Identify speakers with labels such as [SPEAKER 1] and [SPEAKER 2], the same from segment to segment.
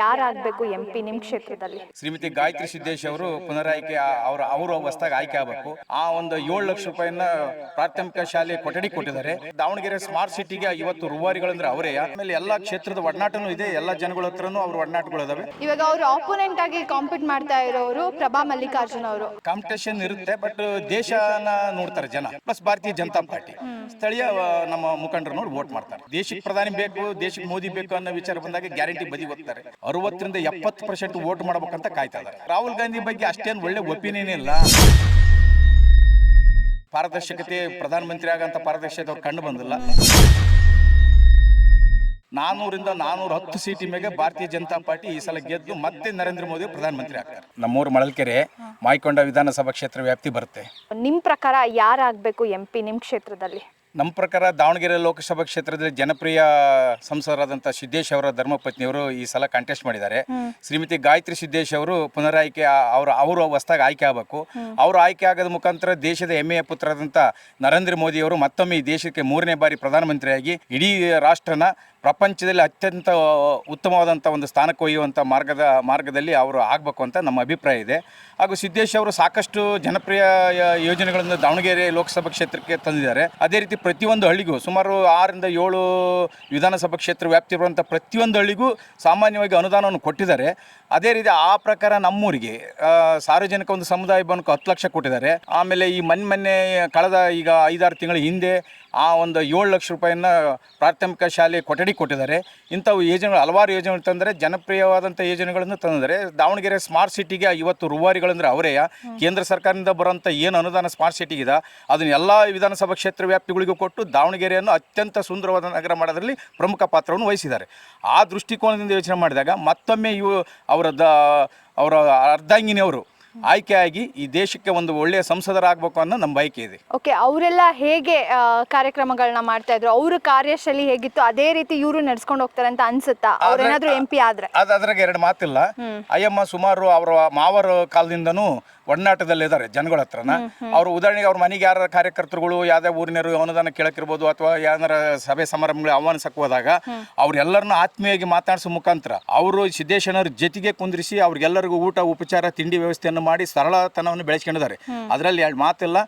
[SPEAKER 1] ಯಾರಾಗಬೇಕು M P ನಿಮ್ಮ ಕ್ಷೇತ್ರದಲ್ಲಿ?
[SPEAKER 2] ಶ್ರೀಮತಿ ಗಾಯತ್ರಿ ಸಿದ್ದೇಶ್ ಅವರು ಪುನರಾಯ್ಕೆ ಅವ್ರ ಅವರು ಹೊಸದಾಗಿ ಆಯ್ಕೆ ಆಗಬೇಕು. ಆ ಒಂದು ಏಳು ಲಕ್ಷ ರೂಪಾಯಿನ ಪ್ರಾಥಮಿಕ ಶಾಲೆ ಕೊಠಡಿ ಕೊಟ್ಟಿದ್ದಾರೆ. ದಾವಣಗೆರೆ ಸ್ಮಾರ್ಟ್ ಸಿಟಿಗೆ ಇವತ್ತು ರೂವಾರಿಗಳಂದ್ರೆ ಅವರೇ. ಆಮೇಲೆ ಎಲ್ಲಾ ಕ್ಷೇತ್ರದ ಒಡನಾಟನೂ ಇದೆ ಎಲ್ಲಾ ಜನಗಳ ಹತ್ರನೂ ಅವ್ರ ಒಡನಾಟಗಳು ಇದಾವೆ.
[SPEAKER 1] ಇವಾಗ ಅವರು ಆಪೋನೆಂಟ್ ಆಗಿ ಕಾಂಪೀಟ್ ಮಾಡ್ತಾ ಇರೋರು ಪ್ರಭಾ ಮಲ್ಲಿಕಾರ್ಜುನ್ ಅವರು.
[SPEAKER 2] ಕಾಂಪಿಟೇಷನ್ ಇರುತ್ತೆ ಬಟ್ ದೇಶನ ನೋಡ್ತಾರೆ ಜನ. ಪ್ಲಸ್ ಭಾರತೀಯ ಜನತಾ ಪಾರ್ಟಿ. ಸ್ಥಳೀಯ ನಮ್ಮ ಮುಖಂಡರು ನೋಡಿ ವೋಟ್ ಮಾಡ್ತಾರೆ. ದೇಶಕ್ಕೆ ಪ್ರಧಾನಿ ಬೇಕು ದೇಶಕ್ಕೆ ಮೋದಿ ಬೇಕು ಅನ್ನೋ ವಿಚಾರ ಬಂದಾಗ ಗ್ಯಾರಂಟಿ ಬದಿ ಹೋಗ್ತಾರೆ. ಅರವತ್ತರಿಂದ ಎಪ್ಪತ್ತು ಪರ್ಸೆಂಟ್ ವೋಟ್ ಮಾಡ್ಬೇಕಂತ ಕಾಯ್ತಾ ಇದ್ದಾರೆ. ರಾಹುಲ್ ಗಾಂಧಿ ಬಗ್ಗೆ ಅಷ್ಟೇನು ಒಳ್ಳೆ ಒಪಿನಿಯನ್ ಇಲ್ಲ. ಪಾರದರ್ಶಕತೆ ಪ್ರಧಾನಮಂತ್ರಿ ಆಗಂತ ಪಾರದರ್ಶಕತೆ ಅವ್ರು ಕಂಡು ಬಂದಿಲ್ಲ. ನಾನೂರಿಂದ ನಾನೂರ ಹತ್ತು ಸೀಟಿ ಮೇಲೆ ಭಾರತೀಯ ಜನತಾ ಪಾರ್ಟಿ ಈ ಸಲ ಗೆದ್ದು ಮತ್ತೆ ನರೇಂದ್ರ ಮೋದಿ ಪ್ರಧಾನಮಂತ್ರಿ ಆಗ್ತಾರೆ. ನಮ್ಮೂರು ಮಳಲ್ಕೆರೆ ಮಾಯ್ಕೊಂಡ ವಿಧಾನಸಭಾ ಕ್ಷೇತ್ರ ವ್ಯಾಪ್ತಿ ಬರುತ್ತೆ.
[SPEAKER 1] ನಿಮ್ಮ ಪ್ರಕಾರ ಯಾರಾಗಬೇಕು ಎಂ ಪಿ ನಿಮ್ಮ ಕ್ಷೇತ್ರದಲ್ಲಿ?
[SPEAKER 2] ನಮ್ಮ ಪ್ರಕಾರ ದಾವಣಗೆರೆ ಲೋಕಸಭಾ ಕ್ಷೇತ್ರದಲ್ಲಿ ಜನಪ್ರಿಯ ಸಂಸದರಾದಂಥ ಸಿದ್ದೇಶ್ ಅವರ ಧರ್ಮಪತ್ನಿಯವರು ಈ ಸಲ ಕಾಂಟೆಸ್ಟ್ ಮಾಡಿದ್ದಾರೆ. ಶ್ರೀಮತಿ ಗಾಯತ್ರಿ ಸಿದ್ದೇಶ್ ಅವರು ಪುನರಾಯ್ಕೆ ಅವರು ಅವರು ಹೊಸದಾಗಿ ಆಯ್ಕೆ ಆಗಬೇಕು. ಅವರು ಆಯ್ಕೆ ಆಗದ ಮುಖಾಂತರ ದೇಶದ ಹೆಮ್ಮೆಯ ಪುತ್ರರಾದಂಥ ನರೇಂದ್ರ ಮೋದಿ ಅವರು ಮತ್ತೊಮ್ಮೆ ಈ ದೇಶಕ್ಕೆ ಮೂರನೇ ಬಾರಿ ಪ್ರಧಾನಮಂತ್ರಿಯಾಗಿ ಇಡೀ ರಾಷ್ಟ್ರನ ಪ್ರಪಂಚದಲ್ಲಿ ಅತ್ಯಂತ ಉತ್ತಮವಾದಂಥ ಒಂದು ಸ್ಥಾನಕ್ಕೆ ಒಯ್ಯುವಂಥ ಮಾರ್ಗದ ಮಾರ್ಗದಲ್ಲಿ ಅವರು ಆಗಬೇಕು ಅಂತ ನಮ್ಮ ಅಭಿಪ್ರಾಯ ಇದೆ. ಹಾಗೂ ಸಿದ್ದೇಶ್ ಅವರು ಸಾಕಷ್ಟು ಜನಪ್ರಿಯ ಯೋಜನೆಗಳನ್ನು ದಾವಣಗೆರೆ ಲೋಕಸಭಾ ಕ್ಷೇತ್ರಕ್ಕೆ ತಂದಿದ್ದಾರೆ. ಅದೇ ರೀತಿ ಪ್ರತಿಯೊಂದು ಹಳ್ಳಿಗೂ ಸುಮಾರು ಆರರಿಂದ ಏಳು ವಿಧಾನಸಭಾ ಕ್ಷೇತ್ರ ವ್ಯಾಪ್ತಿ ಇರುವಂಥ ಪ್ರತಿಯೊಂದು ಹಳ್ಳಿಗೂ ಸಾಮಾನ್ಯವಾಗಿ ಅನುದಾನವನ್ನು ಕೊಟ್ಟಿದ್ದಾರೆ. ಅದೇ ರೀತಿ ಆ ಪ್ರಕಾರ ನಮ್ಮೂರಿಗೆ ಸಾರ್ವಜನಿಕ ಒಂದು ಸಮುದಾಯ ಭವನಕ್ಕೆ ಹತ್ತು ಲಕ್ಷ ಕೊಟ್ಟಿದ್ದಾರೆ. ಆಮೇಲೆ ಈ ಮೊನ್ನೆ ಮೊನ್ನೆ ಕಳೆದ ಈಗ ಐದಾರು ತಿಂಗಳ ಹಿಂದೆ ಆ ಒಂದು ಏಳು ಲಕ್ಷ ರೂಪಾಯಿಯನ್ನು ಪ್ರಾಥಮಿಕ ಶಾಲೆ ಕೊಠಡಿ ಕೊಟ್ಟಿದ್ದಾರೆ. ಇಂಥವು ಯೋಜನೆಗಳು, ಹಲವಾರು ಯೋಜನೆಗಳು ತಂದರೆ, ಜನಪ್ರಿಯವಾದಂಥ ಯೋಜನೆಗಳನ್ನು ತಂದರೆ, ದಾವಣಗೆರೆ ಸ್ಮಾರ್ಟ್ ಸಿಟಿಗೆ ಇವತ್ತು ರೂವಾರಿಗಳಂದರೆ ಅವರೇ. ಕೇಂದ್ರ ಸರ್ಕಾರದಿಂದ ಬರುವಂಥ ಏನು ಅನುದಾನ ಸ್ಮಾರ್ಟ್ ಸಿಟಿಗಿದೆ, ಅದನ್ನ ಎಲ್ಲ ವಿಧಾನಸಭಾ ಕ್ಷೇತ್ರ ವ್ಯಾಪ್ತಿಗಳಿಗೂ ಕೊಟ್ಟು ದಾವಣಗೆರೆಯನ್ನು ಅತ್ಯಂತ ಸುಂದರವಾದ ನಗರ ಮಾಡೋದ್ರಲ್ಲಿ ಪ್ರಮುಖ ಪಾತ್ರವನ್ನು ವಹಿಸಿದ್ದಾರೆ. ಆ ದೃಷ್ಟಿಕೋನದಿಂದ ಯೋಚನೆ ಮಾಡಿದಾಗ ಮತ್ತೊಮ್ಮೆ ಇವು ಅವರ ದ ಅವರ ಅರ್ಧಾಂಗಿನಿಯವರು ಆಯ್ಕೆಯಾಗಿ ಈ ದೇಶಕ್ಕೆ ಒಂದು ಒಳ್ಳೆಯ ಸಂಸದರಾಗಬೇಕು ಅನ್ನೋ ನಮ್ಮ ಬಯಕೆ ಇದೆ.
[SPEAKER 1] ಓಕೆ ಅವರೆಲ್ಲ ಹೇಗೆ ಕಾರ್ಯಕ್ರಮಗಳನ್ನ ಮಾಡ್ತಾ ಇದ್ರು? ಅವ್ರ ಕಾರ್ಯಶೈಲಿ ಹೇಗಿತ್ತು? ಅದೇ ರೀತಿ ಇವರು ನಡ್ಸ್ಕೊಂಡು ಹೋಗ್ತಾರೆ ಅಂತ ಅನ್ಸುತ್ತಾ? ಅವ್ರೇನಾದ್ರೂ ಎಂ ಪಿ ಆದ್ರೆ?
[SPEAKER 2] ಅದು ಅದ್ರಾಗ ಎರಡು ಮಾತಿಲ್ಲ. ಅಯ್ಯಮ್ಮ ಸುಮಾರು ಅವರ ಮಾವರ ಕಾಲದಿಂದನೂ ಒಡನಾಟದಲ್ಲಿದ್ದಾರೆ ಜನಗಳ ಹತ್ರನ. ಅವ್ರು ಉದಾಹರಣೆಗೆ ಅವ್ರ ಮನೆಗೆ ಯಾರ ಕಾರ್ಯಕರ್ತರುಗಳು ಯಾವ್ದೇ ಊರಿನರು ಅನುದಾನ ಕೇಳಕ್ಕಿರ್ಬೋದು ಅಥವಾ ಯಾವ್ದಾರ ಸಭೆ ಸಮಾರಂಭಗಳು ಆಹ್ವಾನಿಸಕ್ಕೆ ಹೋದಾಗ ಅವ್ರೆಲ್ಲರನ್ನ ಆತ್ಮೀಯವಾಗಿ ಮಾತಾಡಿಸೋ ಮುಖಾಂತರ ಅವರು ಸಿದ್ದೇಶನವ್ರ ಜೊತೆಗೆ ಕುಂದ್ರಿಸಿ ಅವ್ರಿಗೆಲ್ಲರಿಗೂ ಊಟ ಉಪಚಾರ ತಿಂಡಿ ವ್ಯವಸ್ಥೆಯನ್ನು ಮಾಡಿ ಸರಳತನವನ್ನು ಬೆಳೆಸ್ಕೊಂಡಿದ್ದಾರೆ. ಅದರಲ್ಲಿ ಎರಡು ಮಾತಿಲ್ಲ.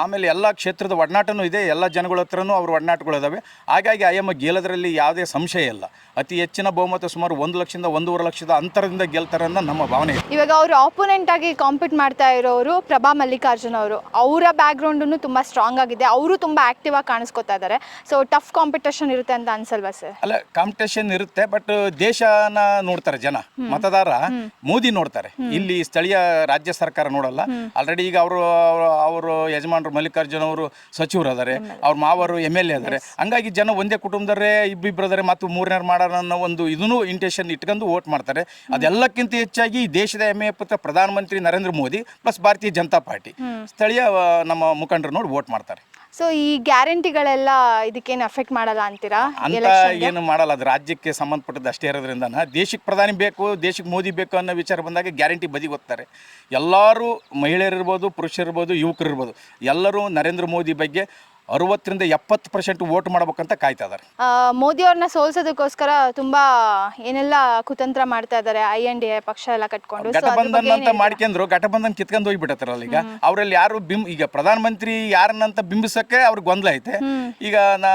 [SPEAKER 2] ಆಮೇಲೆ ಎಲ್ಲ ಕ್ಷೇತ್ರದ ಒಡನಾಟನೂ ಇದೆ ಎಲ್ಲ ಜನಗಳ ಹತ್ರನೂ ಅವ್ರ ಒಡನಾಟಗಳು ಇದಾವೆ ಹಾಗಾಗಿ ಆಯಮ್ಮ ಗೆಲ್ಲೋದ್ರಲ್ಲಿ ಯಾವುದೇ ಸಂಶಯ ಇಲ್ಲ. ಅತಿ ಹೆಚ್ಚಿನ ಬಹುಮತ ಸುಮಾರು ಒಂದು ಲಕ್ಷದಿಂದ ಒಂದೂವರೆ ಲಕ್ಷದ ಅಂತರದಿಂದ ಗೆಲ್ತಾರೆ ಅನ್ನೋ ನಮ್ಮ ಭಾವನೆ
[SPEAKER 1] ಇವಾಗ ಅವರು ಆಪೋನೆಂಟ್ ಆಗಿ ಕಾಂಪೀಟ್ ಮಾಡ್ತಾ ಇರೋರು ಪ್ರಭಾ ಮಲ್ಲಿಕಾರ್ಜುನ್ ಅವರು. ಅವರ ಬ್ಯಾಕ್ಗ್ರೌಂಡು ತುಂಬ ಸ್ಟ್ರಾಂಗ್ ಆಗಿದೆ. ಅವರು ತುಂಬ ಆಕ್ಟಿವ್ ಆಗಿ ಕಾಣಿಸ್ಕೊತಾ ಇದ್ದಾರೆ ಸೊ ಟಫ್ ಕಾಂಪಿಟೇಷನ್ ಇರುತ್ತೆ ಅಂತ ಅನ್ಸಲ್ವಾ ಸರ್
[SPEAKER 2] ಅಲ್ಲ ಕಾಂಪಿಟೇಷನ್ ಇರುತ್ತೆ ಬಟ್ ದೇಶನ ನೋಡ್ತಾರೆ ಜನ. ಮತದಾರ ಮೋದಿ ನೋಡ್ತಾರೆ. ಇಲ್ಲಿ ಸ್ಥಳೀಯ ರಾಜ್ಯ ಸರ್ಕಾರ ನೋಡಲ್ಲ. ಆಲ್ರೆಡಿ ಈಗ ಅವರು ಅವರು ಯಜಮಾನರು ಮಲ್ಲಿಕಾರ್ಜುನ್ ಅವರು ಸಚಿವರು ಅದಾರೆ. ಅವ್ರ ಮಾವರು ಎಂ ಎಲ್ ಎ ಅದಾರೆ. ಹಂಗಾಗಿ ಜನ ಒಂದೇ ಕುಟುಂಬದವರೇ ಇಬ್ಬಿಬ್ರು ಅದಾರೆ ಮತ್ತು ಮೂರನೇ ಮಾಡೋಣ ಅನ್ನೋ ಒಂದು ಇದನ್ನು ಇಂಟೆನ್ಷನ್ ಇಟ್ಕೊಂಡು ವೋಟ್ ಮಾಡ್ತಾರೆ. ಅದೆಲ್ಲಕ್ಕಿಂತ ಹೆಚ್ಚಾಗಿ ದೇಶದ ಹೆಮ್ಮೆಯ ಪುತ್ರ ಪ್ರಧಾನಮಂತ್ರಿ ನರೇಂದ್ರ ಮೋದಿ. ಪ್ಲಸ್ ಭಾರತೀಯ ಜನತಾ ಪಾರ್ಟಿ. ಸ್ಥಳೀಯ ಆ, ನಮ್ಮ ಮುಖಂಡರು ನೋಡಿ ವೋಟ್ ಮಾಡ್ತಾರೆ.
[SPEAKER 1] ಸೊ ಈ ಗ್ಯಾರಂಟಿಗಳೆಲ್ಲ ಇದಕ್ಕೇನು ಎಫೆಕ್ಟ್ ಮಾಡಲ್ಲ ಅಂತೀರಾ?
[SPEAKER 2] ಅಂತ ಏನು ಮಾಡಲ್ಲ. ಅದು ರಾಜ್ಯಕ್ಕೆ ಸಂಬಂಧಪಟ್ಟದ್ದು ಅಷ್ಟೇ ಇರೋದ್ರಿಂದ ದೇಶಕ್ಕೆ ಪ್ರಧಾನಿ ಬೇಕು ದೇಶಕ್ಕೆ ಮೋದಿ ಬೇಕು ಅನ್ನೋ ವಿಚಾರ ಬಂದಾಗ ಗ್ಯಾರಂಟಿ ಬದಿಗೆ ಹೋಗ್ತಾರೆ. ಎಲ್ಲರೂ ಮಹಿಳೆಯರಿರ್ಬೋದು ಪುರುಷರಿರ್ಬೋದು ಯುವಕರಿರ್ಬೋದು. ಎಲ್ಲರೂ ನರೇಂದ್ರ ಮೋದಿ ಬಗ್ಗೆ ಅರವತ್ತರಿಂದ ಎಪ್ಪತ್ತು ಪರ್ಸೆಂಟ್ ವೋಟ್ ಮಾಡ್ಬೇಕಂತ ಕಾಯ್ತಾ ಇದ್ದಾರೆ.
[SPEAKER 1] ಮೋದಿ ಅವ್ರನ್ನ ಸೋಲ್ಸೋದಕ್ಕೋಸ್ಕರ ತುಂಬಾ ಏನೆಲ್ಲ ಕುತಂತ್ರ ಮಾಡ್ತಾ ಇದಾರೆ ಐ ಎನ್ ಡಿ ಎ ಪಕ್ಷ ಎಲ್ಲ ಕಟ್ಕೊಂಡು. So, ಅದ್ರ
[SPEAKER 2] ಘಟಬಂಧನ್
[SPEAKER 1] ಬಗ್ಗೆ ಏನ್
[SPEAKER 2] ಅಂತ
[SPEAKER 1] ಹೇಳ್ತೀರಾ?
[SPEAKER 2] ಮಾಡ್ಕೊಂಡ್ರು ಘಟಬಂಧನ್ ಕಿತ್ಕೊಂಡು ಹೋಗ್ಬಿಟ್ಟತಾರಲ್ಲ ಈಗ. ಅವರಲ್ಲಿ ಯಾರು ಬಿಂಬ್ ಈಗ ಪ್ರಧಾನಮಂತ್ರಿ ಯಾರನ್ನಂತ ಬಿಂಬಿಸಕ್ಕೆ ಅವ್ರಿಗೆ ಗೊಂದಲ ಐತೆ. ಈಗ ನಾ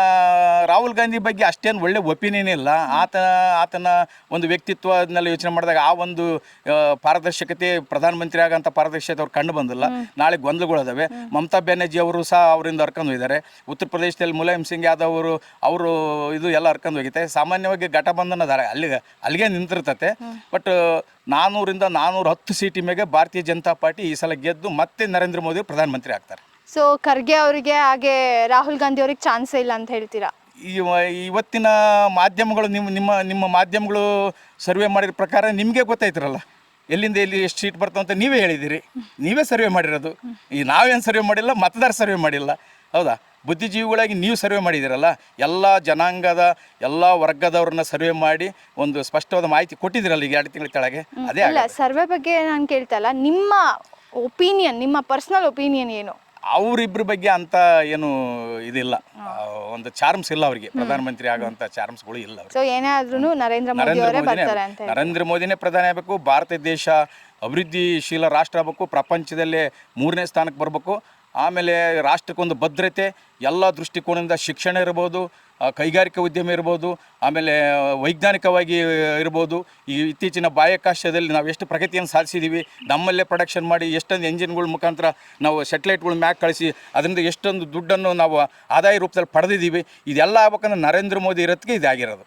[SPEAKER 2] ರಾಹುಲ್ ಗಾಂಧಿ ಬಗ್ಗೆ ಅಷ್ಟೇನು ಒಳ್ಳೆ ಒಪಿನಿಯನ್ ಇಲ್ಲ. ಆತ ಆತನ ಒಂದು ವ್ಯಕ್ತಿತ್ವ ಅದನ್ನೆಲ್ಲ ಯೋಚನೆ ಮಾಡಿದಾಗ ಆ ಒಂದು ಆ, ಪಾರದರ್ಶಕತೆ ಪ್ರಧಾನಮಂತ್ರಿ ಆಗಂತ ಪಾರದರ್ಶಕತೆ ಅವ್ರು ಕಂಡು ಬಂದಿಲ್ಲ. ನಾಳೆ ಗೊಂದಲಗಳು ಅದಾವೆ. ಮಮತಾ ಬ್ಯಾನರ್ಜಿ ಅವರು ಸಹ ಅವರಿಂದ ಹರ್ಕೊಂಡು ಹೋಗಿದ್ದಾರೆ. ಉತ್ತರ ಪ್ರದೇಶದಲ್ಲಿ ಮುಲಾಯಂ ಸಿಂಗ್ ಯಾದವ್ ಅವರು ಅವರು ಇದು ಎಲ್ಲ ಹರ್ಕೊಂಡು ಹೋಗಿತ್ತೆ ಸಾಮಾನ್ಯವಾಗಿ ಘಟಬಂಧನ ದಾರ ಅಲ್ಲಿ ಅಲ್ಲಿಗೆ ನಿಂತಿರ್ತತೆ. ಬಟ್ ನಾನೂರಿಂದ ನಾನೂರ ಹತ್ತು ಸೀಟಿ ಮೇಲೆ ಭಾರತೀಯ ಜನತಾ ಪಾರ್ಟಿ ಈ ಸಲ ಗೆದ್ದು ಮತ್ತೆ ನರೇಂದ್ರ ಮೋದಿ ಪ್ರಧಾನಮಂತ್ರಿ ಆಗ್ತಾರೆ.
[SPEAKER 1] ಸೊ ಖರ್ಗೆ ಅವರಿಗೆ ಹಾಗೆ ರಾಹುಲ್ ಗಾಂಧಿ ಅವ್ರಿಗೆ ಚಾನ್ಸ್ ಇಲ್ಲ ಅಂತ ಹೇಳ್ತೀರಾ?
[SPEAKER 2] ಇವ- ಇವತ್ತಿನ ಮಾಧ್ಯಮಗಳು ನಿಮ್ಮ ನಿಮ್ಮ ನಿಮ್ಮ ಮಾಧ್ಯಮಗಳು ಸರ್ವೆ ಮಾಡಿದ ಪ್ರಕಾರ ನಿಮಗೆ ಗೊತ್ತಾಯ್ತಿರಲ್ಲ. ಎಲ್ಲಿಂದ ಎಲ್ಲಿ ಎಷ್ಟು ಸೀಟ್ ಬರ್ತಾವ ಅಂತ ನೀವೇ ಹೇಳಿದ್ದೀರಿ. ನೀವೇ ಸರ್ವೆ ಮಾಡಿರೋದು. ಈ ನಾವೇನು ಸರ್ವೆ ಮಾಡಿಲ್ಲ ಮತದಾರ ಸರ್ವೆ ಮಾಡಿಲ್ಲ. ಹೌದಾ? ಬುದ್ಧಿಜೀವಿಗಳಾಗಿ ನೀವು ಸರ್ವೆ ಮಾಡಿದ್ದೀರಲ್ಲ ಎಲ್ಲ ಜನಾಂಗದ ಎಲ್ಲ ವರ್ಗದವ್ರನ್ನ ಸರ್ವೆ ಮಾಡಿ ಒಂದು ಸ್ಪಷ್ಟವಾದ ಮಾಹಿತಿ ಕೊಟ್ಟಿದ್ದೀರಲ್ಲ ಈಗ ಎರಡು ತಿಂಗಳ ಕೆಳಗೆ? ಅದೇ
[SPEAKER 1] ಅಲ್ಲ ಸರ್ವೆ ಬಗ್ಗೆ ನಾನು ಕೇಳ್ತಾ ಇಲ್ಲ. ನಿಮ್ಮ ಒಪಿನಿಯನ್ ನಿಮ್ಮ ಪರ್ಸನಲ್ ಒಪಿನಿಯನ್ ಏನು?
[SPEAKER 2] ಅವರಿಬ್ಬರ ಬಗ್ಗೆ ಅಂತ ಏನು ಇದಿಲ್ಲ. ಒಂದು ಚಾರ್ಮ್ಸ್ ಇಲ್ಲ ಅವರಿಗೆ. ಪ್ರಧಾನಮಂತ್ರಿ ಆಗುವಂತ ಚಾರ್ಮ್ಸ್ಗಳು ಇಲ್ಲ
[SPEAKER 1] ಸೊ ಏನೇ ಆದ್ರೂ ನರೇಂದ್ರ ಮೋದಿ ಅವರೇ
[SPEAKER 2] ಮೋದಿನೇ
[SPEAKER 1] ಬರ್ತಾರೆ ಅಂತ
[SPEAKER 2] ನರೇಂದ್ರ ಮೋದಿನೇ ಪ್ರಧಾನಿ ಆಗಬೇಕು ಭಾರತ ದೇಶ ಅಭಿವೃದ್ಧಿಶೀಲ ರಾಷ್ಟ್ರ ಆಗಬೇಕು ಪ್ರಪಂಚದಲ್ಲೇ ಮೂರನೇ ಸ್ಥಾನಕ್ಕೆ ಬರಬೇಕು. ಆಮೇಲೆ ರಾಷ್ಟ್ರಕ್ಕೊಂದು ಭದ್ರತೆ, ಎಲ್ಲ ದೃಷ್ಟಿಕೋನದಿಂದ ಶಿಕ್ಷಣ ಇರ್ಬೋದು ಕೈಗಾರಿಕಾ ಉದ್ಯಮ ಇರ್ಬೋದು, ಆಮೇಲೆ ವೈಜ್ಞಾನಿಕವಾಗಿ ಇರ್ಬೋದು, ಈ ಇತ್ತೀಚಿನ ಬಾಹ್ಯಾಕಾಶದಲ್ಲಿ ನಾವು ಎಷ್ಟು ಪ್ರಗತಿಯನ್ನು ಸಾಧಿಸಿದ್ದೀವಿ ನಮ್ಮಲ್ಲೇ ಪ್ರೊಡಕ್ಷನ್ ಮಾಡಿ ಎಷ್ಟೊಂದು ಎಂಜಿನ್ಗಳ ಮುಖಾಂತರ ನಾವು ಸೆಟಲೈಟ್ಗಳು ಮ್ಯಾಕ್ ಕಳಿಸಿ, ಅದರಿಂದ ಎಷ್ಟೊಂದು ದುಡ್ಡನ್ನು ನಾವು ಆದಾಯ ರೂಪದಲ್ಲಿ ಪಡೆದಿದ್ದೀವಿ, ಇದೆಲ್ಲ ಆಗ್ಬೇಕಂದ್ರೆ ನರೇಂದ್ರ ಮೋದಿ ಇರೋದಕ್ಕೆ ಇದಾಗಿರೋದು.